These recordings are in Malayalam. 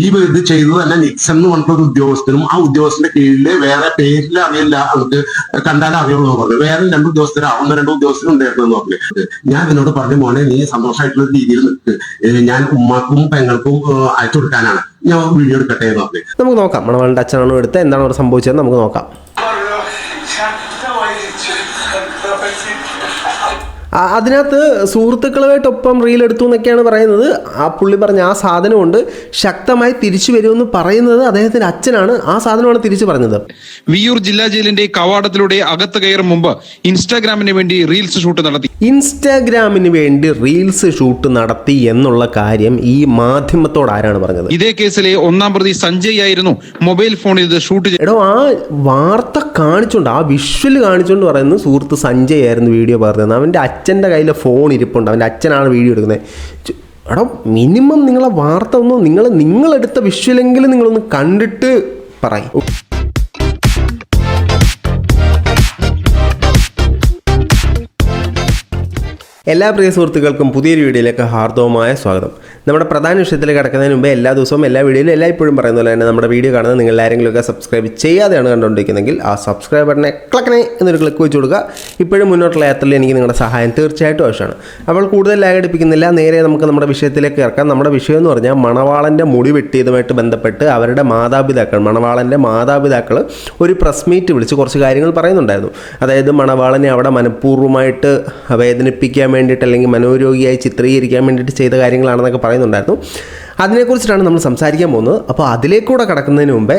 ഈ ഇത് ചെയ്തത് തന്നെ നിക്സൺ എന്ന് പറഞ്ഞിട്ട് ഒരു ഉദ്യോഗസ്ഥനും ആ ഉദ്യോഗസ്ഥന്റെ കീഴിൽ വേറെ പേരിൽ അറിയില്ല. അവർക്ക് കണ്ടാൽ അറിയുള്ളൂ പറഞ്ഞു. വേറെ രണ്ട് ഉദ്യോഗസ്ഥർ ഒന്ന് രണ്ട് ഉദ്യോഗസ്ഥരും ഉണ്ടായിരുന്നു പറഞ്ഞു. ഞാൻ എന്നോട് പറഞ്ഞു മോനെ നീ സന്തോഷമായിട്ടുള്ള രീതിയിൽ നിൽക്ക്. ഞാൻ ഉമ്മാക്കും പെങ്ങൾക്കും അയച്ചു കൊടുക്കാനാണ്. ഞാൻ വീഡിയോ എടുക്കട്ടെ എന്ന് പറഞ്ഞു. നമുക്ക് നോക്കാം. മണവാളിന്റെ അച്ഛനാണ് എടുത്ത് എന്താണ് അവർ സംഭവിച്ചത് നമുക്ക് നോക്കാം. അതിനകത്ത് സുഹൃത്തുക്കളുമായിട്ടൊപ്പം റീൽ എടുത്തു എന്നൊക്കെയാണ് പറയുന്നത്. ആ പുള്ളി പറഞ്ഞ ആ സാധനം കൊണ്ട് ശക്തമായി തിരിച്ചു വരുമെന്ന് പറയുന്നത് അദ്ദേഹത്തിന്റെ അച്ഛനാണ്. ആ സാധനമാണ് തിരിച്ചു പറഞ്ഞത്. വിയൂർ ജില്ലാ ജയിലിന്റെ കവാടത്തിലൂടെ അകത്ത് കയറും മുമ്പ് ഇൻസ്റ്റാഗ്രാമിന് വേണ്ടി റീൽസ് ഷൂട്ട് നടത്തി. ഇൻസ്റ്റാഗ്രാമിന് വേണ്ടി റീൽസ് ഷൂട്ട് നടത്തി എന്നുള്ള കാര്യം ഈ മാധ്യമത്തോട് ആരാണ് പറഞ്ഞത്? ഇതേ കേസിലെ ഒന്നാം പ്രതി സഞ്ജയ് ആയിരുന്നു മൊബൈൽ ഫോണിൽ ഇത് ഷൂട്ട്. എടോ ആ വാർത്ത കാണിച്ചുകൊണ്ട് ആ വിഷ്വൽ കാണിച്ചുകൊണ്ട് പറയുന്നത് സുഹൃത്ത് സഞ്ജയ് ആയിരുന്നു വീഡിയോ പറഞ്ഞത് അവന്റെ അച്ഛന്റെ കയ്യിൽ ഫോൺ ഇരിപ്പുണ്ട്. അവന്റെ അച്ഛനാണ് വീഡിയോ എടുക്കുന്നത്. എടോ മിനിമം നിങ്ങളെ വാർത്ത ഒന്ന് നിങ്ങൾ നിങ്ങളെടുത്ത വിഷ്വലെങ്കിലും നിങ്ങളൊന്ന് കണ്ടിട്ട് പറയും. എല്ലാ പ്രിയ സുഹൃത്തുക്കൾക്കും പുതിയൊരു വീഡിയോയിലേക്ക് ഹാർദവമായ സ്വാഗതം. നമ്മുടെ പ്രധാന വിഷയത്തിൽ കിടക്കുന്നതിന് മുമ്പ് എല്ലാ ദിവസവും എല്ലാ വീഡിയോയിലും എല്ലായ്പ്പോഴും പറയുന്ന പോലെ തന്നെ നമ്മുടെ വീഡിയോ കാണുന്ന നിങ്ങൾ ആരെങ്കിലുമൊക്കെ സബ്സ്ക്രൈബ് ചെയ്യാതെയാണ് കണ്ടുകൊണ്ടിരിക്കുന്നതെങ്കിൽ ആ സബ്സ്ക്രൈബ് ബട്ടനെ ക്ലക്കനെ എന്നൊരു ക്ലിക്ക് വെച്ച് കൊടുക്കുക. ഇപ്പോഴും മുന്നോട്ടുള്ള യാത്രയിൽ എനിക്ക് നിങ്ങളുടെ സഹായം തീർച്ചയായിട്ടും ആവശ്യമാണ്. അപ്പോൾ കൂടുതൽ ലാഗ് അടിപ്പിക്കുന്നില്ല നേരെ നമുക്ക് നമ്മുടെ വിഷയത്തിലേക്ക് ഇറക്കാം. നമ്മുടെ വിഷയം എന്ന് പറഞ്ഞാൽ മണവാളന്റെ മുടി വെട്ടിയതുമായിട്ട് ബന്ധപ്പെട്ട് അവരുടെ മാതാപിതാക്കൾ മണവാളന്റെ മാതാപിതാക്കൾ ഒരു പ്രസ് മീറ്റ് വിളിച്ച് കുറച്ച് കാര്യങ്ങൾ പറയുന്നുണ്ടായിരുന്നു. അതായത് മണവാളനെ അവിടെ മനഃപൂർവമായിട്ട് വേദനിപ്പിക്കാൻ വേണ്ടിയിട്ട് അല്ലെങ്കിൽ മനോരോഗിയായി ചിത്രീകരിക്കാൻ വേണ്ടിയിട്ട് ചെയ്ത കാര്യങ്ങളാണെന്നൊക്കെ പറയുന്നുണ്ടായിരുന്നു. അതിനെക്കുറിച്ചിട്ടാണ് നമ്മൾ സംസാരിക്കാൻ പോകുന്നത്. അപ്പോൾ അതിലേക്കൂടെ കടക്കുന്നതിന് മുമ്പേ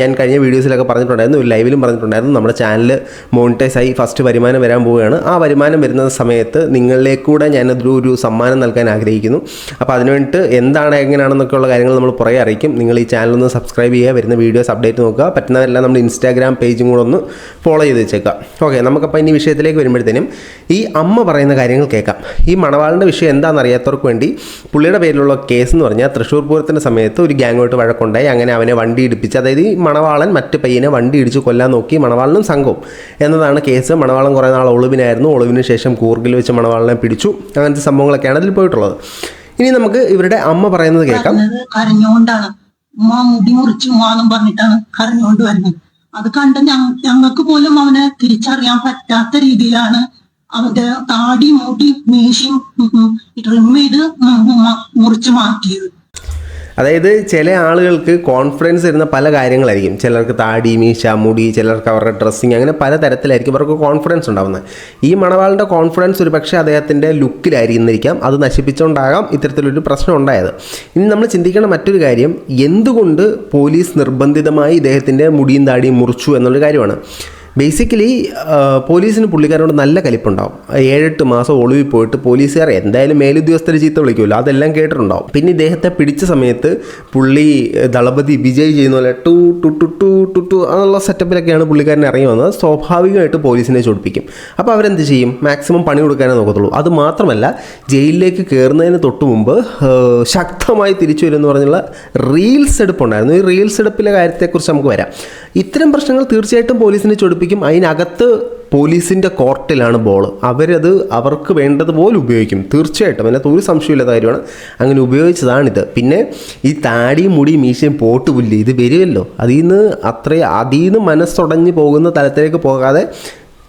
ഞാൻ കഴിഞ്ഞ വീഡിയോസിലൊക്കെ പറഞ്ഞിട്ടുണ്ടായിരുന്നു ലൈവിലും പറഞ്ഞിട്ടുണ്ടായിരുന്നു നമ്മുടെ ചാനൽ മോണിറ്റൈസ് ആയി ഫസ്റ്റ് വരുമാനം വരാൻ പോവുകയാണ്. ആ വരുമാനം വരുന്ന സമയത്ത് നിങ്ങളിലേക്കൂടെ ഞാനതൊരു ഒരു സമ്മാനം നൽകാൻ ആഗ്രഹിക്കുന്നു. അപ്പോൾ അതിന് വേണ്ടിയിട്ട് എന്താണ് എങ്ങനെയാണെന്നൊക്കെയുള്ള കാര്യങ്ങൾ നമ്മൾ പുറകെ അറിയിക്കും. നിങ്ങൾ ഈ ചാനൽ ഒന്ന് സബ്സ്ക്രൈബ് ചെയ്യുക വരുന്ന വീഡിയോസ് അപ്ഡേറ്റ് നോക്കുക. പറ്റുന്നവരെല്ലാം നമ്മുടെ ഇൻസ്റ്റാഗ്രാം പേജും കൂടെ ഒന്ന് ഫോളോ ചെയ്ത് വെച്ചേക്കാം ഓക്കെ നമുക്കപ്പോൾ ഇനി വിഷയത്തിലേക്ക് വരുമ്പോഴത്തേനും ഈ അമ്മ പറയുന്ന കാര്യങ്ങൾ കേൾക്കാം. ഈ മണവാളിന്റെ വിഷയം എന്താണെന്ന് അറിയാത്തവർക്ക് വേണ്ടി പുള്ളിയുടെ പേരിലുള്ള കേസ് എന്ന് പറഞ്ഞാൽ തൃശ്ശൂർ പൂരത്തിന്റെ സമയത്ത് ഒരു ഗ്യാങ്ങോട്ട് വഴക്കുണ്ടായി. അങ്ങനെ അവനെ വണ്ടി ഇടിപ്പിച്ച് അതായത് ഈ മണവാളൻ മറ്റു പയ്യനെ വണ്ടി ഇടിച്ച് കൊല്ലാൻ നോക്കി മണവാളനും സംഘവും എന്നതാണ് കേസ്. മണവാളൻ കുറേ നാൾ ഒളിവിനായിരുന്നു. ഒളിവിന് ശേഷം കൂർഗിൽ വെച്ച് മണവാളനെ പിടിച്ചു. അങ്ങനത്തെ സംഭവങ്ങളൊക്കെയാണ് അതിൽ പോയിട്ടുള്ളത്. ഇനി നമുക്ക് ഇവരുടെ അമ്മ പറയുന്നത് കേൾക്കാം. മുടി അത് കണ്ട് ഞങ്ങ- ഞങ്ങൾക്ക് പോലും അവനെ തിരിച്ചറിയാൻ പറ്റാത്ത രീതിയിലാണ് അവന്റെ താടി മൂട്ടി മീശയും ട്രിം ചെയ്ത് മുറിച്ചു മാറ്റിയത്. അതായത് ചില ആളുകൾക്ക് കോൺഫിഡൻസ് തരുന്ന പല കാര്യങ്ങളായിരിക്കും. ചിലർക്ക് താടി മീശ മുടി ചിലർക്ക് അവരുടെ ഡ്രസ്സിങ് അങ്ങനെ പല തരത്തിലായിരിക്കും അവർക്ക് കോൺഫിഡൻസ് ഉണ്ടാകുന്നത് ഈ മണവാളിന്റെ കോൺഫിഡൻസ് ഒരു പക്ഷേ അദ്ദേഹത്തിന്റെ ലുക്കിലായിരിക്കുന്നിരിക്കാം അത് നശിപ്പിച്ചുകൊണ്ടാകാം ഇത്തരത്തിലൊരു പ്രശ്നം ഉണ്ടായത്. ഇനി നമ്മൾ ചിന്തിക്കേണ്ട മറ്റൊരു കാര്യം എന്തുകൊണ്ട് പോലീസ് നിർബന്ധിതമായി ഇദ്ദേഹത്തിന്റെ മുടിയും താടിയും മുറിച്ചു എന്നുള്ളൊരു കാര്യമാണ്. ബേസിക്കലി പോലീസിന് പുള്ളിക്കാരോട് നല്ല കലിപ്പുണ്ടാവും. ഏഴെട്ട് മാസം ഒളിവിൽ പോയിട്ട് പോലീസുകാർ എന്തായാലും മേലുദ്യോഗസ്ഥരെ ചീത്ത വിളിക്കുമല്ലോ അതെല്ലാം കേട്ടിട്ടുണ്ടാവും. പിന്നെ ഇദ്ദേഹത്തെ പിടിച്ച സമയത്ത് പുള്ളി ദളപതി വിജയ് ചെയ്യുന്ന പോലെ ടു ടു ടു ടു ടു ടു എന്നുള്ള സെറ്റപ്പിലൊക്കെയാണ് പുള്ളിക്കാരൻ ഇറങ്ങി വന്നത്. സ്വാഭാവികമായിട്ട് പോലീസിനെ ചൊടിപ്പിക്കും. അപ്പോൾ അവരെന്ത് ചെയ്യും? മാക്സിമം പണി കൊടുക്കാനേ നോക്കത്തുള്ളൂ. അത് മാത്രമല്ല ജയിലിലേക്ക് കയറുന്നതിന് തൊട്ട് മുമ്പ് ശക്തമായി തിരിച്ചു വരുമെന്ന് പറഞ്ഞുള്ള റീൽസ് എടുപ്പുണ്ടായിരുന്നു. ഈ റീൽസ് എടുപ്പിലെ കാര്യത്തെക്കുറിച്ച് നമുക്ക് വരാം. ഇത്തരം പ്രശ്നങ്ങൾ തീർച്ചയായിട്ടും പോലീസിനെ ചൊടിപ്പിക്കും. അതിനകത്ത് പോലീസിന്റെ കോർട്ടിലാണ് ബോൾ അവരത് അവർക്ക് വേണ്ടതുപോലെ ഉപയോഗിക്കും. തീർച്ചയായിട്ടും. അതിനകത്ത് ഒരു സംശയമില്ലാത്ത കാര്യമാണ്. അങ്ങനെ ഉപയോഗിച്ചതാണിത്. പിന്നെ ഈ താടിയും മുടിയും മീശയും പോട്ട് പുല്ല് ഇത് വരുമല്ലോ അതിൽ നിന്ന് അത്ര അതിൽ നിന്ന് മനസ്സുടഞ്ഞു പോകുന്ന തലത്തിലേക്ക് പോകാതെ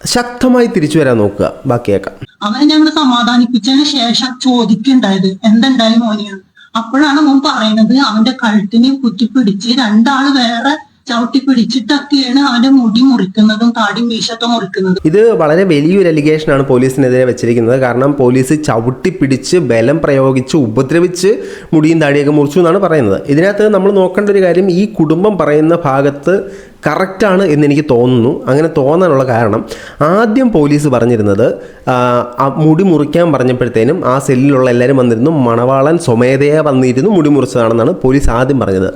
ശക്തമായി തിരിച്ചു വരാൻ നോക്കുക. ബാക്കിയേക്കാം. അവനെ ഞങ്ങൾ സമാധാനിപ്പിച്ചതിന് ശേഷം ചോദിക്കുണ്ടായത് എന്തുണ്ടായി മോനെയാണ് അപ്പോഴാണ് മോൻ പറയുന്നത് അവന്റെ കഴുത്തിനെ കുത്തിപ്പിടിച്ച് രണ്ടാൾ വേറെ ചവിട്ടി പിടിച്ചിട്ടൊക്കെയാണ് അവന്റെ മുടി മുറിക്കുന്നതും താടിയും വീശത്തും മുറിക്കുന്നതും. ഇത് വളരെ വലിയൊരു അലിഗേഷൻ ആണ് പോലീസിനെതിരെ വെച്ചിരിക്കുന്നത്. കാരണം പോലീസ് ചവിട്ടി പിടിച്ച് ബലം പ്രയോഗിച്ച് ഉപദ്രവിച്ച് മുടിയും താടിയൊക്കെ മുറിച്ചു എന്നാണ് പറയുന്നത്. ഇതിനകത്ത് നമ്മൾ നോക്കേണ്ട ഒരു കാര്യം ഈ കുടുംബം പറയുന്ന ഭാഗത്ത് കറക്റ്റാണ് എന്ന് എനിക്ക് തോന്നുന്നു. അങ്ങനെ തോന്നാനുള്ള കാരണം ആദ്യം പോലീസ് പറഞ്ഞിരുന്നത് മുടി മുറിക്കാൻ പറഞ്ഞപ്പോഴത്തേനും ആ സെല്ലിലുള്ള എല്ലാവരും വന്നിരുന്നു. മണവാളൻ സ്വമേധയാ വന്നിരുന്നു മുടി മുറിച്ചതാണെന്നാണ് പോലീസ് ആദ്യം പറഞ്ഞത്.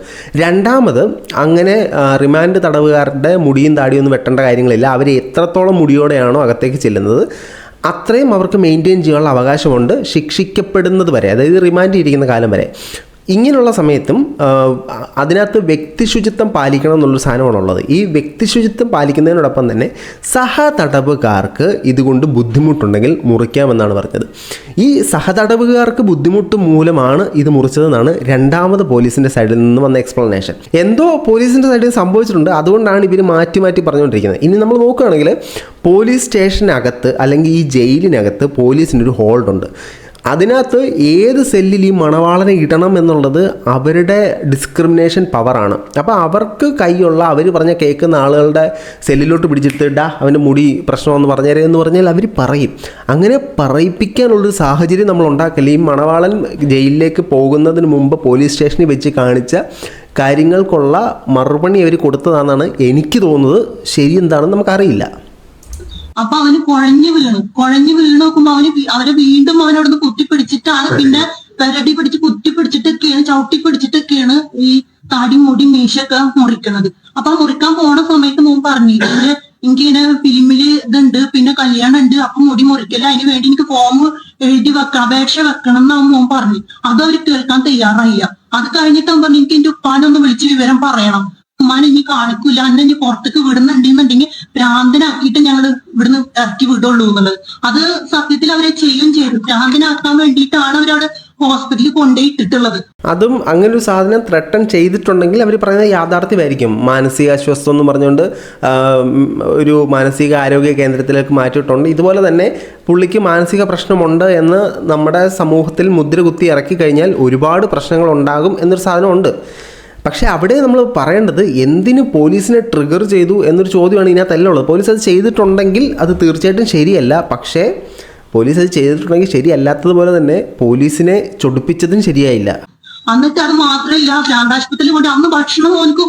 രണ്ടാമത് അങ്ങനെ റിമാൻഡ് തടവുകാരുടെ മുടിയും താടിയും ഒന്നും വെട്ടേണ്ട കാര്യങ്ങളില്ല. അവർ എത്രത്തോളം മുടിയോടെയാണോ അകത്തേക്ക് ചെല്ലുന്നത് അത്രയും അവർക്ക് മെയിന്റെയിൻ ചെയ്യാനുള്ള അവകാശമുണ്ട് ശിക്ഷിക്കപ്പെടുന്നത് വരെ. അതായത് റിമാൻഡ് ചെയ്തിരിക്കുന്ന കാലം വരെ. ഇങ്ങനെയുള്ള സമയത്തും അതിനകത്ത് അതിനകത്ത് വ്യക്തിശുചിത്വം പാലിക്കണം എന്നുള്ളൊരു സാധനമാണുള്ളത് ഈ വ്യക്തിശുചിത്വം പാലിക്കുന്നതിനോടൊപ്പം തന്നെ സഹതടവുകാർക്ക് ഇതുകൊണ്ട് ബുദ്ധിമുട്ടുണ്ടെങ്കിൽ മുറിക്കാമെന്നാണ് പറഞ്ഞത്. ഈ സഹതടവുകാർക്ക് ബുദ്ധിമുട്ട് മൂലമാണ് ഇത് മുറിച്ചതെന്നാണ് രണ്ടാമത് പോലീസിന്റെ സൈഡിൽ നിന്ന് വന്ന എക്സ്പ്ലനേഷൻ എന്തോ പോലീസിന്റെ സൈഡിൽ സംഭവിച്ചിട്ടുണ്ട്. അതുകൊണ്ടാണ് ഇവർ മാറ്റി മാറ്റി പറഞ്ഞുകൊണ്ടിരിക്കുന്നത്. ഇനി നമ്മൾ നോക്കുകയാണെങ്കിൽ പോലീസ് സ്റ്റേഷനകത്ത് അല്ലെങ്കിൽ ഈ ജയിലിനകത്ത് പോലീസിന്റെ ഒരു ഹോൾഡുണ്ട്. അതിനകത്ത് ഏത് സെല്ലിൽ ഈ മണവാളനെ ഇടണം എന്നുള്ളത് അവരുടെ ഡിസ്ക്രിമിനേഷൻ പവറാണ് അപ്പോൾ അവർക്ക് കൈയുള്ള അവർ പറഞ്ഞ കേൾക്കുന്ന ആളുകളുടെ സെല്ലിലോട്ട് പിടിച്ചിട്ട് ഡാ അവന്റെ മുടി പ്രശ്നമെന്ന് പറഞ്ഞേരെ എന്ന് പറഞ്ഞാൽ അവർ പറയും. അങ്ങനെ പറയിപ്പിക്കാനുള്ളൊരു സാഹചര്യം നമ്മൾ ഉണ്ടാക്കില്ല? ഈ മണവാളൻ ജയിലിലേക്ക് പോകുന്നതിന് മുമ്പ് പോലീസ് സ്റ്റേഷനിൽ വെച്ച് കാണിച്ച കാര്യങ്ങൾക്കുള്ള മറുപടി അവർ കൊടുത്തതാണെന്നാണ് എനിക്ക് തോന്നുന്നത്. ശരി എന്താണെന്ന് നമുക്കറിയില്ല. അപ്പൊ അവന് കുഴഞ്ഞു വീണു. കുഴഞ്ഞു വീണു നോക്കുമ്പോ അവന് അവരെ വീണ്ടും അവനോടൊന്ന് കുത്തിപ്പിടിച്ചിട്ടാണ് പിന്നെ പെരടി പിടിച്ച് കുത്തിപ്പിടിച്ചിട്ടൊക്കെയാണ് ചവിട്ടി പിടിച്ചിട്ടൊക്കെയാണ് ഈ താടി മുടി മീശയൊക്കെ മുറിക്കണത്. അപ്പൊ ആ മുറിക്കാൻ പോണ സമയത്ത് മുമ്പ് പറഞ്ഞു എനിക്ക് എനിക്കിങ്ങനെ ഫിലിമിൽ ഇതുണ്ട് പിന്നെ കല്യാണം ഉണ്ട് അപ്പൊ മുടി മുറിക്കല. അതിന് വേണ്ടി എനിക്ക് ഫോം എഴുതി വെക്കണം അപേക്ഷ വെക്കണം എന്ന് മോൻ പറഞ്ഞു. അത് അവർ കേൾക്കാൻ തയ്യാറായില്ല. അത് കഴിഞ്ഞിട്ട് അവൻ പറഞ്ഞു എനിക്ക് എന്റെ ഉപ്പാനൊന്ന് വിളിച്ച് വിവരം പറയണം. ഉമ്മാനെ ഇനി കാണിക്കൂല. അന്നെ ഇനി പുറത്തേക്ക് വിടുന്നുണ്ടെന്നുണ്ടെങ്കിൽ ഭ്രാന്തനാക്കിയിട്ട് ഞങ്ങൾ ഇവിടുന്ന് ഇറക്കി വിടുള്ളൂ എന്നുള്ളത്. അത് സത്യത്തിൽ അവരെ ചെയ്യും ചെയ്തു. ഭ്രാന്തനാക്കാൻ വേണ്ടിയിട്ടാണ് അവരവിടെ ഹോസ്പിറ്റലിൽ കൊണ്ടുപോയി ഇട്ടിട്ടുള്ളത് അതും അങ്ങനെ ഒരു സാധനം ത്രട്ടൺ ചെയ്തിട്ടുണ്ടെങ്കിൽ അവർ പറയുന്ന യാഥാർത്ഥ്യമായിരിക്കും. മാനസിക അസ്വസ്ഥം എന്ന് പറഞ്ഞുകൊണ്ട് ഒരു മാനസിക ആരോഗ്യ കേന്ദ്രത്തിലേക്ക് മാറ്റിയിട്ടുണ്ട്. ഇതുപോലെ തന്നെ പുള്ളിക്ക് മാനസിക പ്രശ്നമുണ്ട് എന്ന് നമ്മുടെ സമൂഹത്തിൽ മുദ്ര കുത്തി ഇറക്കി കഴിഞ്ഞാൽ ഒരുപാട് പ്രശ്നങ്ങൾ ഉണ്ടാകും എന്നൊരു സാധനമുണ്ട്. പക്ഷേ അവിടെ നമ്മൾ പറയേണ്ടത് എന്തിനു പോലീസിനെ ട്രിഗർ ചെയ്തു എന്നൊരു ചോദ്യമാണ് ഇതിനകത്തല്ല ഉള്ളത്. പോലീസ് അത് ചെയ്തിട്ടുണ്ടെങ്കിൽ അത് തീർച്ചയായിട്ടും ശരിയല്ല. പക്ഷേ പോലീസ് അത് ചെയ്തിട്ടുണ്ടെങ്കിൽ ശരിയല്ലാത്തതുപോലെ തന്നെ പോലീസിനെ ചൊടിപ്പിച്ചതും ശരിയായില്ല. എന്നിട്ട് അത് മാത്രമല്ല ഭ്രാന്താശുപത്രിയിൽ കൊണ്ട് അന്ന് ഭക്ഷണം മോനക്ക്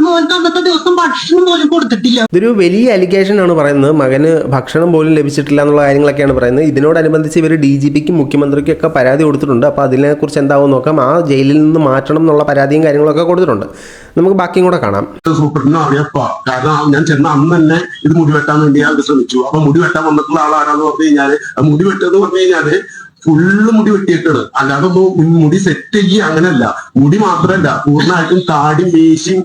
വ- മോനക്ക് അന്നത്തെ ദിവസം ഭക്ഷണം പോലും കൊടുത്തിട്ടില്ല. ഇതൊരു വലിയ അലിഗേഷൻ ആണ് പറയുന്നത്. മകന് ഭക്ഷണം പോലും ലഭിച്ചിട്ടില്ല എന്നുള്ള കാര്യങ്ങളൊക്കെയാണ് പറയുന്നത്. ഇതിനോടനുബന്ധിച്ച് ഇവർ ഡി ജി പിക്കും മുഖ്യമന്ത്രിക്കും ഒക്കെ പരാതി കൊടുത്തിട്ടുണ്ട്. അപ്പോൾ അതിനെക്കുറിച്ച് എന്താവും നോക്കാം. ആ ജയിലിൽ നിന്ന് മാറ്റണം എന്നുള്ള പരാതിയും കാര്യങ്ങളൊക്കെ കൊടുത്തിട്ടുണ്ട്. നമുക്ക് ബാക്കിയും കൂടെ കാണാം. സൂപ്രണ്ടിനും അറിയപ്പ കാരണം ഞാൻ ചെന്ന അന്ന് തന്നെ ഇത് മുടി വെട്ടാൻ വേണ്ടി ഞാൻ ശ്രമിച്ചു. അപ്പൊ മുടി വെട്ടാൻ വന്നിട്ടുള്ള ആളാരാന്ന് പറഞ്ഞു കഴിഞ്ഞാൽ മുടി വെട്ടെന്ന് പറഞ്ഞു കഴിഞ്ഞാൽ ഫുള്ള് മുടി വെട്ടിയിട്ടാണ് അല്ലാതെ ഒന്നും മുടി സെറ്റ് ചെയ്യുക അങ്ങനെയല്ല മുടി മാത്രമല്ല പൂർണമായിട്ടും താടി മീശയും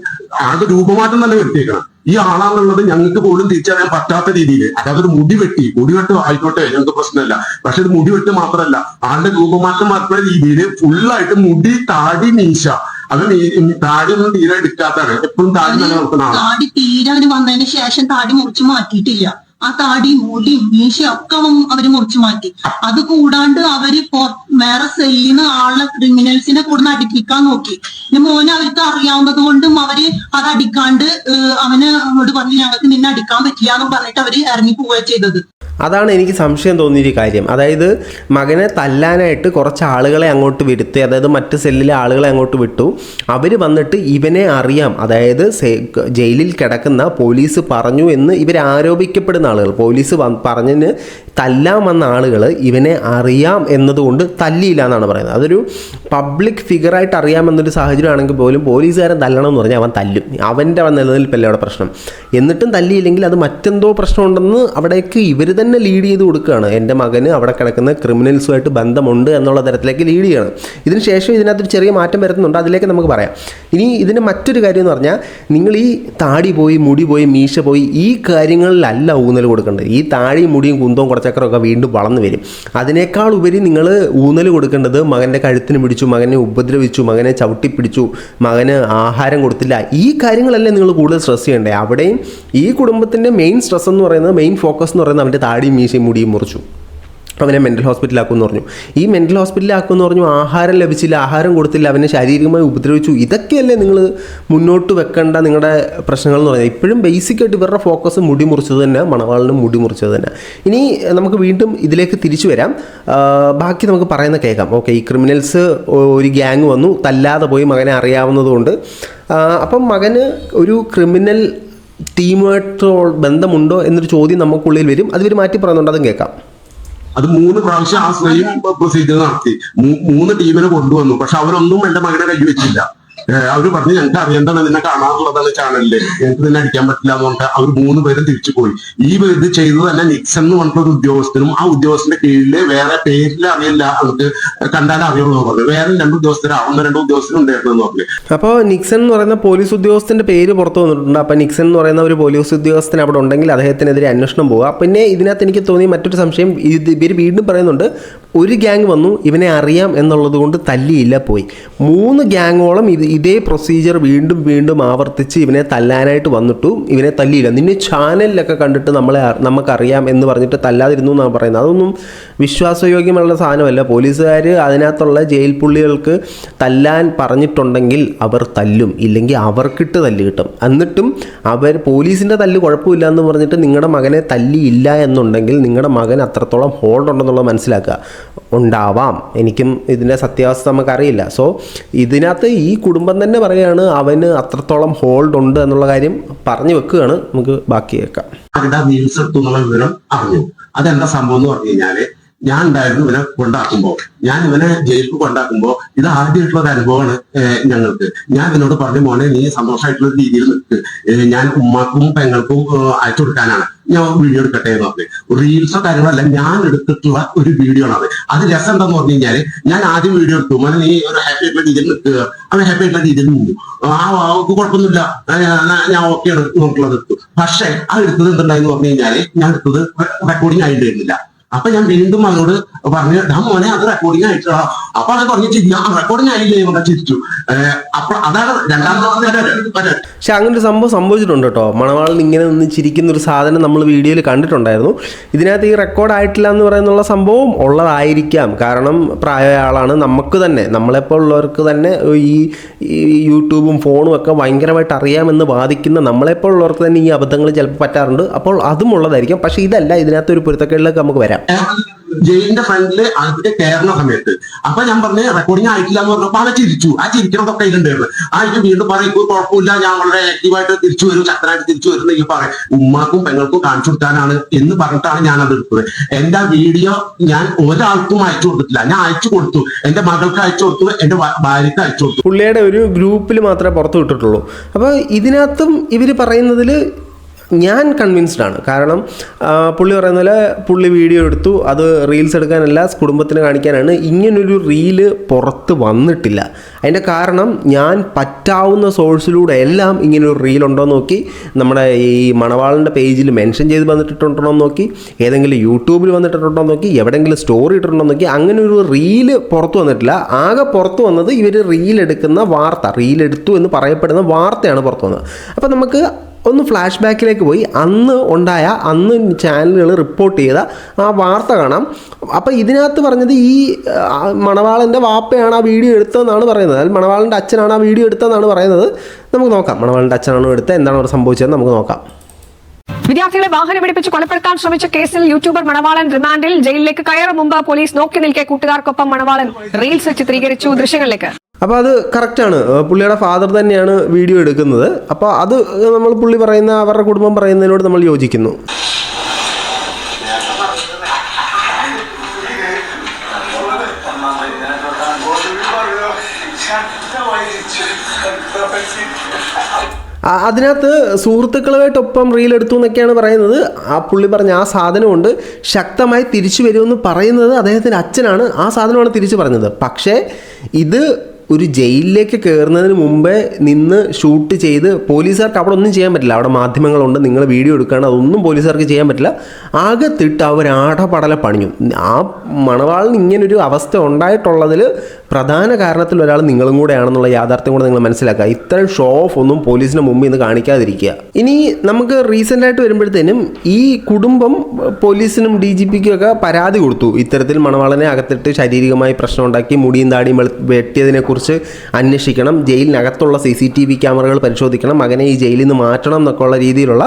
ആകെ രൂപമാറ്റം തന്നെ വെട്ടിയേക്കണം ഈ ആളാന്നുള്ളത് ഞങ്ങൾക്ക് പോലും തിരിച്ചറിയാൻ പറ്റാത്ത രീതിയിൽ അതായത് ഒരു മുടി വെട്ടി മുടി വെട്ട് ആയിക്കോട്ടെ ഞങ്ങൾക്ക് പ്രശ്നമില്ല. പക്ഷെ ഇത് മുടി വെട്ട് മാത്രമല്ല ആളുടെ രൂപമാറ്റം മാത്രമേ രീതിയിൽ ഫുള്ളായിട്ട് മുടി താടി മീശ. അത് താടിയൊന്നും താടി ഒന്നും തീരെ എടുക്കാത്താണ് എപ്പോഴും താടി നിലനിർത്തുന്ന ആളാണ്. താടി തീരെ വന്നതിന് ശേഷം താടി മുറിച്ച് മാറ്റിയിട്ടില്ല. ആ താടി മുടിയും മീശ ഒക്കെ അവർ മുറിച്ചു മാറ്റി. അത് കൂടാണ്ട് അവർ വേറെ സെല്ലിന് ആളെ ക്രിമിനൽസിനെ കൂടുന്ന അടിപ്പിക്കാൻ നോക്കി. പിന്നെ മോനെ അവർക്ക് അറിയാവുന്നത് കൊണ്ടും അവർ അത് അടിക്കാണ്ട് അവന് അവനോട് പറഞ്ഞു ഞങ്ങൾക്ക് നിന്നെ അടിക്കാൻ പറ്റില്ല എന്ന് പറഞ്ഞിട്ട് അവർ ഇറങ്ങി പോവുക ചെയ്തത്. അതാണ് എനിക്ക് സംശയം തോന്നിയൊരു കാര്യം. അതായത് മകനെ തല്ലാനായിട്ട് കുറച്ച് ആളുകളെ അങ്ങോട്ട് വിടുത്തി അതായത് മറ്റ് സെല്ലിലെ ആളുകളെ അങ്ങോട്ട് വിട്ടു. അവർ വന്നിട്ട് ഇവനെ അറിയാം. അതായത് ജയിലിൽ കിടക്കുന്ന പോലീസ് പറഞ്ഞു എന്ന് ഇവർ ആരോപിക്കപ്പെടുന്ന ആളുകൾ. പോലീസ് പറഞ്ഞതിന് തല്ലാൻ വന്ന ആളുകൾ ഇവനെ അറിയാം എന്നതുകൊണ്ട് തല്ലിയില്ല എന്നാണ് പറയുന്നത്. അതൊരു പബ്ലിക് ഫിഗറായിട്ട് അറിയാമെന്നൊരു സാഹചര്യമാണെങ്കിൽ പോലും പോലീസുകാരൻ തല്ലണം എന്ന് പറഞ്ഞാൽ അവൻ തല്ലും. അവന്റെ നിലനിൽപ്പല്ലേ അവിടെ പ്രശ്നം. എന്നിട്ടും തല്ലിയില്ലെങ്കിൽ അത് മറ്റെന്തോ പ്രശ്നമുണ്ടെന്ന് അവിടേക്ക് ഇവർ തന്നെ ലീഡ് ചെയ്ത് കൊടുക്കുകയാണ്. എന്റെ മകന് അവിടെ കിടക്കുന്ന ക്രിമിനൽസുമായിട്ട് ബന്ധമുണ്ട് എന്നുള്ള തരത്തിലേക്ക് ലീഡ് ചെയ്യണം. ഇതിന് ശേഷം ഇതിനകത്തൊരു ചെറിയ മാറ്റം വരുന്നുണ്ട് അതിലേക്ക് നമുക്ക് പറയാം. ഇനി ഇതിന് മറ്റൊരു കാര്യം എന്ന് പറഞ്ഞാൽ നിങ്ങൾ ഈ താടി പോയി മുടി പോയി മീശ പോയി ഈ കാര്യങ്ങളിലല്ല ഊന്നൽ കൊടുക്കേണ്ടത്. ഈ താടിയും മുടിയും കുന്തവും കുറച്ചക്കറൊക്കെ വീണ്ടും വളർന്നു വരും. അതിനേക്കാൾ ഉപരി നിങ്ങൾ ഊന്നൽ കൊടുക്കേണ്ടത് മകന്റെ കഴുത്തിന് പിടിച്ചു മകനെ ഉപദ്രവിച്ചു മകനെ ചവിട്ടി പിടിച്ചു മകന് ആഹാരം കൊടുത്തില്ല. ഈ കാര്യങ്ങളല്ലേ നിങ്ങൾ കൂടുതൽ സ്ട്രെസ് ചെയ്യേണ്ടത് അവിടെയും ഈ കുടുംബത്തിന്റെ മെയിൻ സ്ട്രെസ് എന്ന് പറയുന്നത് മെയിൻ ഫോക്കസ് എന്ന് പറയുന്നത് അവന്റെ താടിയും മീശയും മുടിയും മുറിച്ചു. അവനെ മെന്റൽ ഹോസ്പിറ്റലാക്കുമെന്ന് പറഞ്ഞു. ഈ മെന്റൽ ഹോസ്പിറ്റലാക്കുമെന്ന് പറഞ്ഞു ആഹാരം ലഭിച്ചില്ല ആഹാരം കൊടുത്തില്ല അവനെ ശാരീരികമായി ഉപദ്രവിച്ചു. ഇതൊക്കെയല്ലേ നിങ്ങൾ മുന്നോട്ട് വെക്കേണ്ട നിങ്ങളുടെ പ്രശ്നങ്ങൾ എന്ന് പറഞ്ഞാൽ ഇപ്പോഴും ബേസിക്കായിട്ട് ഇവരുടെ ഫോക്കസ് മുടി മുറിച്ചത് തന്നെ മണവാളിനും മുടി മുറിച്ചത് തന്നെ. ഇനി നമുക്ക് വീണ്ടും ഇതിലേക്ക് തിരിച്ചു വരാം. ബാക്കി നമുക്ക് പറയുന്ന കേൾക്കാം. ഓക്കെ ഈ ക്രിമിനൽസ് ഒരു ഗ്യാങ് വന്നു. തല്ലാതെ പോയി മകനെ അറിയാവുന്നതുകൊണ്ട്. അപ്പം മകന് ഒരു ക്രിമിനൽ ടീമുമായിട്ടോ ബന്ധമുണ്ടോ എന്നൊരു ചോദ്യം നമുക്കുള്ളിൽ വരും. അത് ഇവർ മാറ്റി പറയുന്നുണ്ട് അതും കേൾക്കാം. അത് മൂന്ന് പ്രാവശ്യം ആ സെയിം പ്രൊസീജിയർ നടത്തി. മൂന്ന് ടീമിനെ കൊണ്ടുവന്നു. പക്ഷെ അവരൊന്നും എന്റെ മകനെ കൈവച്ചില്ല. അവർ പറഞ്ഞു ഞങ്ങൾക്ക് അറിയേണ്ടതാണ് നിന്നെ കാണാറുള്ളതാണ് ചാനലിൽ? ഞങ്ങൾക്ക് നിന്നെ അടിക്കാൻ പറ്റില്ല എന്ന് പറഞ്ഞിട്ട് അവർ മൂന്ന് പേരും തിരിച്ചു പോയി. ഈ ഇത് ചെയ്തത് തന്നെ നിക്സൺ എന്ന് പറഞ്ഞിട്ട് ഒരു ഉദ്യോഗസ്ഥനും ആ ഉദ്യോഗസ്ഥന്റെ കീഴിൽ വേറെ പേരിൽ അറിയില്ല. അവർക്ക് കണ്ടാൽ അറിയുള്ളൂ പറഞ്ഞു. വേറെ രണ്ട് ഉദ്യോഗസ്ഥർ ഒന്ന് രണ്ട് ഉദ്യോഗസ്ഥരും ഉണ്ടായിരുന്നു പറഞ്ഞു. അപ്പോൾ നിക്സൺ എന്ന് പറയുന്ന പോലീസ് ഉദ്യോഗസ്ഥന്റെ പേര് പുറത്തു വന്നിട്ടുണ്ട്. അപ്പൊ നിക്സൺ എന്ന് പറയുന്ന ഒരു പോലീസ് ഉദ്യോഗസ്ഥൻ അവിടെ ഉണ്ടെങ്കിൽ അദ്ദേഹത്തിനെതിരെ അന്വേഷണം പോവുക. പിന്നെ ഇതിനകത്ത് എനിക്ക് തോന്നി മറ്റൊരു സംശയം ഇത് ഇവർ വീണ്ടും പറയുന്നുണ്ട് ഒരു ഗ്യാങ് വന്നു ഇവനെ അറിയാം എന്നുള്ളത് കൊണ്ട് തല്ലിയില്ല പോയി. മൂന്ന് ഗ്യാങ്ങോളം ഇത് ഇതേ പ്രൊസീജിയർ വീണ്ടും വീണ്ടും ആവർത്തിച്ച് ഇവനെ തല്ലാനായിട്ട് വന്നിട്ടും. ഇവനെ തല്ലിയില്ല. നിന്നെ ചാനലിലൊക്കെ കണ്ടിട്ട് നമ്മളെ നമുക്കറിയാം എന്ന് പറഞ്ഞിട്ട് തല്ലാതിരുന്നു എന്നാണ് പറയുന്നത്. അതൊന്നും വിശ്വാസയോഗ്യമുള്ള സാധനമല്ല. പോലീസുകാർ അതിനകത്തുള്ള ജയിൽ പുള്ളികൾക്ക് തല്ലാൻ പറഞ്ഞിട്ടുണ്ടെങ്കിൽ അവർ തല്ലും. ഇല്ലെങ്കിൽ അവർക്കിട്ട് തല്ല് കിട്ടും. എന്നിട്ടും അവർ പോലീസിന്റെ തല്ല് കുഴപ്പമില്ല എന്ന് പറഞ്ഞിട്ട് നിങ്ങളുടെ മകനെ തല്ലിയില്ല എന്നുണ്ടെങ്കിൽ നിങ്ങളുടെ മകൻ അത്രത്തോളം ഹോൾഡ് ഉണ്ടെന്നുള്ളത് മനസ്സിലാക്കുക. ഉണ്ടാവാം. എനിക്കും ഇതിന്റെ സത്യാവസ്ഥ നമുക്കറിയില്ല. സോ ഇതിനകത്ത് ഈ കുടുംബം തന്നെ പറയുകയാണ് അവന് അത്രത്തോളം ഹോൾഡ് ഉണ്ട് എന്നുള്ള കാര്യം പറഞ്ഞു വെക്കുകയാണ്. നമുക്ക് ബാക്കി കേൾക്കാം. വിവരം അറിഞ്ഞു. അതെന്താ സംഭവം എന്ന് പറഞ്ഞു കഴിഞ്ഞാൽ ഞാൻ ഉണ്ടായിരുന്നു ഇവനെ കൊണ്ടാക്കുമ്പോൾ. ഞാൻ ഇവനെ ജയിലിൽ കൊണ്ടാക്കുമ്പോൾ ഇത് ആദ്യമായിട്ടുള്ള ഒരു അനുഭവമാണ് ഞങ്ങൾക്ക്. ഞാൻ ഇവനോട് പറഞ്ഞു മോനെ നീ സന്തോഷമായിട്ടുള്ള രീതിയിൽ നിൽക്ക്. ഞാൻ ഉമ്മാക്കും പെങ്ങൾക്കും അയച്ചു കൊടുക്കാനാണ്. ഞാൻ വീഡിയോ എടുക്കട്ടെ എന്ന് പറഞ്ഞു. റീൽസോ കാര്യങ്ങളല്ല ഞാൻ എടുത്തിട്ടുള്ള ഒരു വീഡിയോ ആണ് അത്. രസം എന്താന്ന് പറഞ്ഞു കഴിഞ്ഞാൽ ഞാൻ ആദ്യം വീഡിയോ എടുത്തു. മോനെ നീ ഒരു ഹാപ്പി ആയിട്ടുള്ള രീതിയിൽ നിൽക്കുക അവൻ ഹാപ്പി ആയിട്ടുള്ള രീതിയിൽ നിന്നു. ആ അവർക്ക് കുഴപ്പമൊന്നുമില്ല. ഞാൻ- ഓക്കെ ഓക്കെയാണ് നോക്കുള്ളത് എടുത്തു. പക്ഷെ ആ എടുത്തത് എന്തുണ്ടായെന്ന് പറഞ്ഞു കഴിഞ്ഞാൽ ഞാൻ എടുത്തത് റെക്കോർഡിംഗ് ആയിട്ടുണ്ടായിരുന്നില്ല അപ്പൊ ഞാൻ വീണ്ടും അവനോട് പറഞ്ഞു ഡാ മോനെ അത് റെക്കോർഡിംഗ് ആയിട്ടാ അപ്പൊ അത് പറഞ്ഞു റെക്കോർഡിംഗ് ആയില്ലേ ഇവിടെ ചിരിച്ചു. അപ്പൊ അതാണ് രണ്ടാമത്തെ പക്ഷെ അങ്ങനെ ഒരു സംഭവം സംഭവിച്ചിട്ടുണ്ട് കേട്ടോ. മണവാളിൽ ഇങ്ങനെ നിന്ന് ചിരിക്കുന്ന ഒരു സാധനം നമ്മൾ വീഡിയോയിൽ കണ്ടിട്ടുണ്ടായിരുന്നു. ഇതിനകത്ത് ഈ റെക്കോർഡ് ആയിട്ടില്ല എന്ന് പറയുന്നുള്ള സംഭവം ഉള്ളതായിരിക്കാം. കാരണം പ്രായമായ ആളാണ് നമുക്ക് തന്നെ. നമ്മളെപ്പോൾ ഉള്ളവർക്ക് തന്നെ ഈ യൂട്യൂബും ഫോണും ഒക്കെ ഭയങ്കരമായിട്ട് അറിയാമെന്ന് വാദിക്കുന്ന നമ്മളെപ്പോൾ ഉള്ളവർക്ക് തന്നെ ഈ അബദ്ധങ്ങൾ ചിലപ്പോൾ പറ്റാറുണ്ട്. അപ്പോൾ അതും ഉള്ളതായിരിക്കാം. പക്ഷെ ഇതല്ല ഇതിനകത്ത് ഒരു പൊരുത്തക്കേടിലേക്ക് നമുക്ക് വരാം. ജയിലിന്റെ ഫ്രണ്ടിൽ അതിന്റെ കയറുന്ന സമയത്ത്. അപ്പൊ ഞാൻ പറഞ്ഞു റെക്കോർഡിംഗ് ആയിട്ടില്ല എന്ന് പറഞ്ഞപ്പോ അവൻ ചിരിച്ചു. ആ ചിരിക്കണതൊക്കെ ഇതിലുണ്ടായിരുന്നു ആ ഇത് വീണ്ടും പറയും "ഇപ്പൊ കുഴപ്പമില്ല ഞാൻ വളരെ ആക്റ്റീവായിട്ട് തിരിച്ചു വരും ശക്തനായിട്ട് തിരിച്ചു വരും എന്ന് പറയും. ഉമ്മാക്കും പെങ്ങൾക്കും കാണിച്ചു കൊടുക്കാനാണ് എന്ന് പറഞ്ഞിട്ടാണ് ഞാൻ അത് എടുത്തത്. എന്റെ വീഡിയോ ഞാൻ ഒരാൾക്കും അയച്ചു കൊടുത്തിട്ടില്ല. ഞാൻ അയച്ചു കൊടുത്തു. എന്റെ മകൾക്ക് അയച്ചു കൊടുത്തു. എന്റെ ഭാര്യക്ക് അയച്ചു കൊടുത്തു. പുള്ളിയുടെ ഒരു ഗ്രൂപ്പിൽ മാത്രമേ പുറത്തു വിട്ടിട്ടുള്ളൂ. അപ്പൊ ഇതിനകത്തും ഇവർ പറയുന്നതിൽ ഞാൻ കൺവിൻസ്ഡ് ആണ്. കാരണം പുള്ളി പറയുന്ന പോലെ പുള്ളി വീഡിയോ എടുത്തു. അത് റീൽസ് എടുക്കാനല്ല കുടുംബത്തിന് കാണിക്കാനാണ്. ഇങ്ങനൊരു റീൽ പുറത്ത് വന്നിട്ടില്ല. അതിന്റെ കാരണം ഞാൻ പറ്റാവുന്ന സോഴ്സിലൂടെ എല്ലാം ഇങ്ങനൊരു റീൽ ഉണ്ടോ നോക്കി. നമ്മുടെ ഈ മണവാളിന്റെ പേജിൽ മെൻഷൻ ചെയ്ത് വന്നിട്ടുണ്ടോ നോക്കി. ഏതെങ്കിലും യൂട്യൂബിൽ വന്നിട്ടുണ്ടോ നോക്കി. എവിടെയെങ്കിലും സ്റ്റോറി ഇട്ടിട്ടുണ്ടോ നോക്കി. അങ്ങനെ ഒരു റീൽ പുറത്ത് വന്നിട്ടില്ല. ആകെ പുറത്ത് വന്നത് ഇവർ റീൽ എടുക്കുന്ന വാർത്ത റീൽ എടുത്തു എന്ന് പറയപ്പെടുന്ന വാർത്തയാണ് പുറത്ത് വന്നത്. അപ്പോൾ നമുക്ക് ഒന്ന് ഫ്ലാഷ് ബാക്കിലേക്ക് പോയി. അന്ന് ഉണ്ടായ അന്ന് ചാനലുകൾ റിപ്പോർട്ട് ചെയ്ത ആ വാർത്ത കാണാം. അപ്പോൾ ഇതിനകത്ത് പറഞ്ഞത് ഈ മണവാളന്റെ വാപ്പയാണ് ആ വീഡിയോ എടുത്തതെന്നാണ് പറയുന്നത്. അതായത് മണവാളന്റെ അച്ഛനാണ് ആ വീഡിയോ എടുത്തതെന്നാണ് പറയുന്നത്. നമുക്ക് നോക്കാം. മണവാളന്റെ അച്ഛനാണോ എടുത്തത്? എന്താണ് അവിടെ സംഭവിച്ചതെന്ന് നമുക്ക് നോക്കാം. വിദ്യാർത്ഥികളെ വാഹനം പിടിപ്പിച്ച് കൊലപ്പെടുത്താൻ ശ്രമിച്ച കേസിൽ യൂട്യൂബർ മണവാളൻ റിമാൻഡിൽ ജയിലിലേക്ക് കയറും. മുമ്പ് പോലീസ് നോക്കി നിൽക്കെ കൂട്ടുകാർക്കൊപ്പം മണവാളൻ റീൽസ് ചിത്രീകരിച്ചു ദൃശ്യങ്ങളിലേക്ക്. അപ്പോൾ അത് കറക്റ്റാണ് പുള്ളിയുടെ ഫാദർ തന്നെയാണ് വീഡിയോ എടുക്കുന്നത്. അപ്പോൾ അത് നമ്മൾ പുള്ളി പറയുന്ന അവരുടെ കുടുംബം പറയുന്നതിനോട് നമ്മൾ യോജിക്കുന്നു. അതിനകത്ത് സുഹൃത്തുക്കളുമായിട്ടൊപ്പം റീൽ എടുത്തു എന്നൊക്കെയാണ് പറയുന്നത്. ആ പുള്ളി പറഞ്ഞ ആ സാധനമുണ്ട്. ശക്തമായി തിരിച്ചു വരുമെന്ന് പറയുന്നത് അദ്ദേഹത്തിന്റെ അച്ഛനാണ്. ആ സാധനമാണ് തിരിച്ചു പറഞ്ഞത്. പക്ഷേ ഇത് ഒരു ജയിലിലേക്ക് കയറുന്നതിന് മുമ്പേ നിന്ന് ഷൂട്ട് ചെയ്ത് പോലീസുകാർക്ക് അവിടെ ഒന്നും ചെയ്യാൻ പറ്റില്ല. അവിടെ മാധ്യമങ്ങളുണ്ട് നിങ്ങൾ വീഡിയോ എടുക്കുകയാണ് അതൊന്നും പോലീസുകാർക്ക് ചെയ്യാൻ പറ്റില്ല. അകത്തിട്ട് അവർ ആടപടല പണിഞ്ഞു. ആ മണവാളിന് ഇങ്ങനൊരു അവസ്ഥ ഉണ്ടായിട്ടുള്ളതിൽ പ്രധാന കാരണത്തിൽ ഒരാൾ നിങ്ങളും കൂടെയാണെന്നുള്ള യാഥാർത്ഥ്യം കൂടെ നിങ്ങൾ മനസ്സിലാക്കുക. ഇത്തരം ഷോ ഓഫ് ഒന്നും പോലീസിന് മുമ്പിൽ നിന്ന് കാണിക്കാതിരിക്കുക. ഇനി നമുക്ക് റീസെന്റ് ആയിട്ട് വരുമ്പോഴത്തേനും ഈ കുടുംബം പോലീസിനും ഡി ജി പിക്കും ഒക്കെ പരാതി കൊടുത്തു. ഇത്തരത്തിൽ മണവാളനെ അകത്തിട്ട് ശാരീരികമായി പ്രശ്നം ഉണ്ടാക്കി മുടിയും താടിയും വെട്ടിയതിനെ വെട്ടിയതിനെക്കുറിച്ച് അന്വേഷിക്കണം. ജയിലിനകത്തുള്ള സി സി ടി വി ക്യാമറകൾ പരിശോധിക്കണം. മകനെ ഈ ജയിലിൽ നിന്ന് മാറ്റണം എന്നൊക്കെ ഉള്ള രീതിയിലുള്ള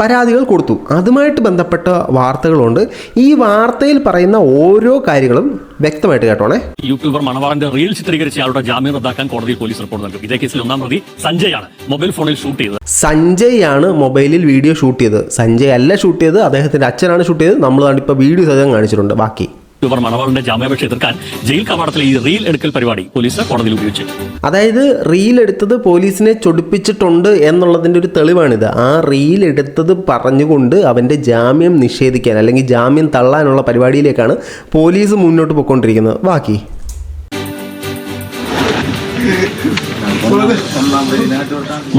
പരാതികൾ കൊടുത്തു. അതുമായിട്ട് ബന്ധപ്പെട്ട വാർത്തകളുണ്ട്. ഈ വാർത്തയിൽ പറയുന്ന ഓരോ കാര്യങ്ങളും വ്യക്തമായിട്ട് കേട്ടോണേ. യൂട്യൂബർ മണവാളന്റെ റീൽ ചിത്രീകരിച്ച ആളുടെ ജാമ്യം റദ്ദാക്കാൻ കോടതി പോലീസ് റിപ്പോർട്ട് നൽകും. ഇതേ കേസിൽ ഒന്നാം പ്രതി സഞ്ജയാണ് മൊബൈൽ ഫോണിൽ ഷൂട്ട് ചെയ്തത്. സഞ്ജയ് ആണ് മൊബൈലിൽ വീഡിയോ ഷൂട്ട് ചെയ്തത്. സഞ്ജയ് അല്ല ഷൂട്ട് ചെയ്തത് അദ്ദേഹത്തിന്റെ അച്ഛനാണ് ഷൂട്ട് ചെയ്തത്. നമ്മൾ ഇപ്പോൾ വീഡിയോ സഹിതം കാണിച്ചിട്ടുണ്ട്. ബാക്കി. യൂട്യൂബർ മണവാളിന്റെ ജാമ്യാപേക്ഷ എതിർക്കാൻ ജയിൽ കവാടത്തിലെ ഈ റീൽ എടുക്കൽ പരിപാടി പോലീസ് കോടതിയിൽ ഉപയോഗിച്ചു. അതായത് റീൽ എടുത്തത് പോലീസിനെ ചൊടിപ്പിച്ചിട്ടുണ്ട് എന്നുള്ളതിന്റെ ഒരു തെളിവാണിത്. ആ റീൽ എടുത്തത് പറഞ്ഞുകൊണ്ട് അവന്റെ ജാമ്യം നിഷേധിക്കാൻ അല്ലെങ്കിൽ ജാമ്യം തള്ളാനുള്ള പരിപാടിയിലേക്കാണ് പോലീസ് മുന്നോട്ട് പോയിക്കൊണ്ടിരിക്കുന്നത്. ബാക്കി.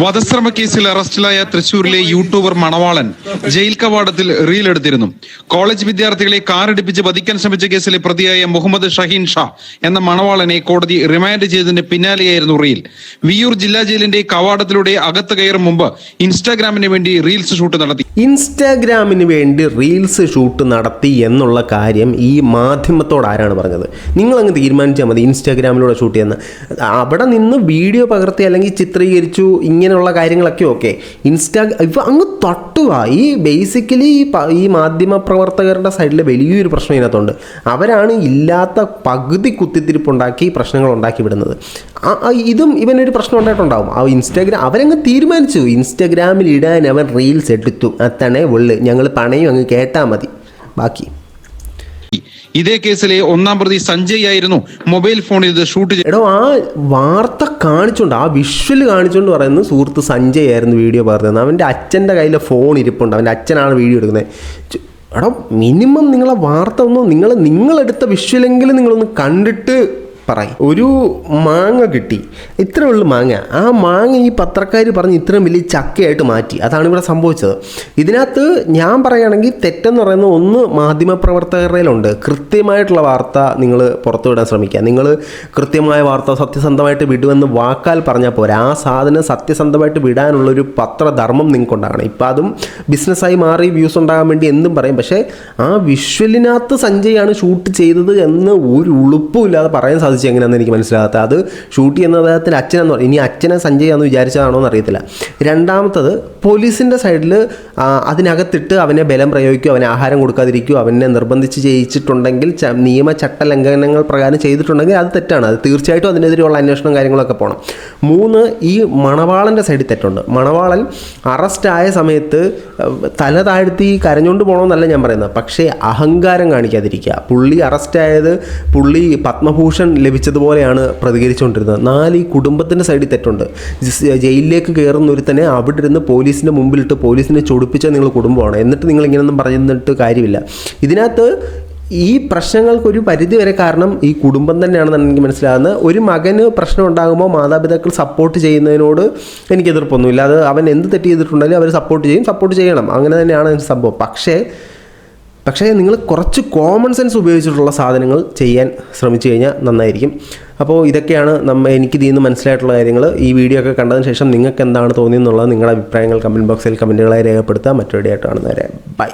വധശ്രമ കേസിൽ അറസ്റ്റിലായ തൃശൂരിലെ യൂട്യൂബർ മണവാളൻ ജയിൽ കവാടത്തിൽ റീൽ എടുത്തിരുന്നു. കോളേജ് വിദ്യാർത്ഥികളെ കാറിടിപ്പിച്ച് വധിക്കാൻ ശ്രമിച്ച കേസിലെ പ്രതിയായ മുഹമ്മദ് ഷഹീൻ ഷാ എന്ന മണവാളനെ കോടതി റിമാൻഡ് ചെയ്തതിന് പിന്നാലെയായിരുന്നു റീൽ. വിയൂർ ജില്ലാ ജയിലിന്റെ കവാടത്തിലൂടെ അകത്ത് കയറും മുമ്പ് ഇൻസ്റ്റാഗ്രാമിന് വേണ്ടി റീൽസ് ഷൂട്ട് നടത്തി. ഇൻസ്റ്റാഗ്രാമിന് വേണ്ടി റീൽസ് ഷൂട്ട് നടത്തി എന്നുള്ള കാര്യം ഈ മാധ്യമത്തോട് ആരാണ് പറഞ്ഞത്? നിങ്ങളങ്ങ് തീരുമാനിച്ചാൽ മതി ഇൻസ്റ്റാഗ്രാമിലൂടെ ഷൂട്ട് ചെയ്യുന്ന. അവിടെ നിന്ന് വീഡിയോ പകർത്തി അല്ലെങ്കിൽ ചിത്രീകരിച്ചു ഇങ്ങനെയുള്ള കാര്യങ്ങളൊക്കെ ഓക്കെ. ഇൻസ്റ്റാ ഇപ്പം അങ്ങ് തട്ടുവായി ബേസിക്കലി ഈ മാധ്യമ പ്രവർത്തകരുടെ സൈഡിൽ വലിയൊരു പ്രശ്നം ഇതിനകത്തുണ്ട്. അവരാണ് ഇല്ലാത്ത പകുതി കുത്തിത്തിരിപ്പുണ്ടാക്കി പ്രശ്നങ്ങൾ ഉണ്ടാക്കി വിടുന്നത്. ഇതും ഇവനൊരു പ്രശ്നം ഉണ്ടായിട്ടുണ്ടാവും. ആ ഇൻസ്റ്റാഗ്രാം അവരങ്ങ് തീരുമാനിച്ചു. ഇൻസ്റ്റാഗ്രാമിൽ ഇടാൻ അവൻ റീൽസ് എടുത്തു. അത്തണേ ഉള്ളു. ഞങ്ങൾ പണയും അങ്ങ് കേട്ടാൽ മതി. ബാക്കി. ഇതേ കേസിലെ ഒന്നാം പ്രതി സഞ്ജയ് ആയിരുന്നു മൊബൈൽ ഫോണിൽ ഇത് ഷൂട്ട് എടോ ആ വാർത്ത കാണിച്ചുകൊണ്ട് ആ വിഷ്വൽ കാണിച്ചുകൊണ്ട് പറയുന്നത് സുഹൃത്ത് സഞ്ജയ് ആയിരുന്നു വീഡിയോ പറഞ്ഞത് അവന്റെ അച്ഛന്റെ കയ്യിലെ ഫോൺ ഇരിപ്പുണ്ട്. അവന്റെ അച്ഛനാണ് വീഡിയോ എടുക്കുന്നത്. എടാ എടോ മിനിമം നിങ്ങളെ വാർത്ത ഒന്ന് നിങ്ങൾ നിങ്ങളെടുത്ത വിഷ്വലെങ്കിലും നിങ്ങളൊന്ന് കണ്ടിട്ട് പറയും. ഒരു മാങ്ങ കിട്ടി. ഇത്രേ ഉള്ളൂ മാങ്ങ. ആ മാങ്ങ ഈ പത്രക്കാർ പറഞ്ഞ് ഇത്രയും വലിയ ചക്കയായിട്ട് മാറ്റി. അതാണ് ഇവിടെ സംഭവിച്ചത്. ഇതിനകത്ത് ഞാൻ പറയുകയാണെങ്കിൽ തെറ്റെന്ന് പറയുന്ന ഒന്ന് മാധ്യമപ്രവർത്തകരുടെയിലുണ്ട് കൃത്യമായിട്ടുള്ള വാർത്ത നിങ്ങൾ പുറത്തുവിടാൻ ശ്രമിക്കുക. നിങ്ങൾ കൃത്യമായ വാർത്ത സത്യസന്ധമായിട്ട് വിടുമെന്ന് വാക്കാൽ പറഞ്ഞാൽ പോരാ. ആ സാധനം സത്യസന്ധമായിട്ട് വിടാനുള്ളൊരു പത്രധർമ്മം നിങ്ങൾക്കുണ്ടാകണം. ഇപ്പം അതും ബിസിനസ്സായി മാറി വ്യൂസ് ഉണ്ടാകാൻ വേണ്ടി എന്തും പറയും. പക്ഷേ ആ വിഷ്വലിനകത്ത് സഞ്ജയാണ് ഷൂട്ട് ചെയ്തത് എന്ന് ഒരു ഉളുപ്പും ഇല്ലാതെ പറയാൻ സാധിച്ചു എങ്ങനെയാണെന്ന് എനിക്ക് മനസ്സിലാകാത്ത. അത് ഷൂട്ട് ചെയ്യുന്ന അദ്ദേഹത്തിന്റെ അച്ഛനെന്ന് പറഞ്ഞു ഇനി അച്ഛനെ സഞ്ജയാന്ന് വിചാരിച്ചതാണോ എന്ന് അറിയത്തില്ല. രണ്ടാമത്തത് പോലീസിന്റെ സൈഡിൽ അതിനകത്തിട്ട് അവനെ ബലം പ്രയോഗിക്കുകയോ അവനെ ആഹാരം കൊടുക്കാതിരിക്കുകയോ അവനെ നിർബന്ധിച്ച് ചെയ്യിച്ചിട്ടുണ്ടെങ്കിൽ നിയമ ചട്ട ലംഘനങ്ങൾ പ്രകാരം ചെയ്തിട്ടുണ്ടെങ്കിൽ അത് തെറ്റാണ്. അത് തീർച്ചയായിട്ടും അതിനെതിരെയുള്ള അന്വേഷണം കാര്യങ്ങളൊക്കെ പോകണം. മൂന്ന് ഈ മണവാളന്റെ സൈഡിൽ തെറ്റുണ്ട്. മണവാളൻ അറസ്റ്റായ സമയത്ത് തല താഴ്ത്തി കരഞ്ഞുകൊണ്ട് പോകണമെന്നല്ല ഞാൻ പറയുന്നത്. പക്ഷേ അഹങ്കാരം കാണിക്കാതിരിക്കുക. പുള്ളി അറസ്റ്റായത് പുള്ളി പത്മഭൂഷൺ ലഭിച്ചതുപോലെയാണ് പ്രതികരിച്ചുകൊണ്ടിരുന്നത്. നാല് ഈ കുടുംബത്തിന്റെ സൈഡിൽ തെറ്റുണ്ട്. ജയിലിലേക്ക് കയറുന്ന ഒരുത്തനെ അവിടെ ഇരുന്ന് പോലീസിന്റെ മുമ്പിലിട്ട് പോലീസിനെ ചൊടിപ്പിച്ച നിങ്ങൾ കുടുംബമാണ്. എന്നിട്ട് നിങ്ങൾ ഇങ്ങനെയൊന്നും പറഞ്ഞിട്ട് കാര്യമില്ല. ഇതിനകത്ത് ഈ പ്രശ്നങ്ങൾക്ക് ഒരു പരിധി വരെ കാരണം ഈ കുടുംബം തന്നെയാണെന്ന് എനിക്ക് മനസ്സിലാകുന്നത്. ഒരു മകന് പ്രശ്നം ഉണ്ടാകുമ്പോൾ മാതാപിതാക്കൾ സപ്പോർട്ട് ചെയ്യുന്നതിനോട് എനിക്ക് എതിർപ്പൊന്നുമില്ല. അത് അവൻ എന്ത് തെറ്റ് ചെയ്തിട്ടുണ്ടെങ്കിലും അവർ സപ്പോർട്ട് ചെയ്യും സപ്പോർട്ട് ചെയ്യണം. അങ്ങനെ തന്നെയാണ് സംഭവം. പക്ഷേ പക്ഷേ നിങ്ങൾ കുറച്ച് കോമൺ സെൻസ് ഉപയോഗിച്ചിട്ടുള്ള സാധനങ്ങൾ ചെയ്യാൻ ശ്രമിച്ചു കഴിഞ്ഞാൽ നന്നായിരിക്കും. അപ്പോൾ ഇതൊക്കെയാണ് നമ്മ എനിക്ക് ഇതിൽ നിന്ന് മനസ്സിലായിട്ടുള്ള കാര്യങ്ങൾ. ഈ വീഡിയോ ഒക്കെ കണ്ടതിന് ശേഷം നിങ്ങൾക്ക് എന്താണ് തോന്നിയെന്നുള്ളത് നിങ്ങളുടെ അഭിപ്രായങ്ങൾ കമന്റ് ബോക്സിൽ കമന്റുകളായി രേഖപ്പെടുത്തുക മറ്റൊരു ആയിട്ട് കാണുന്നവരെ. ബൈ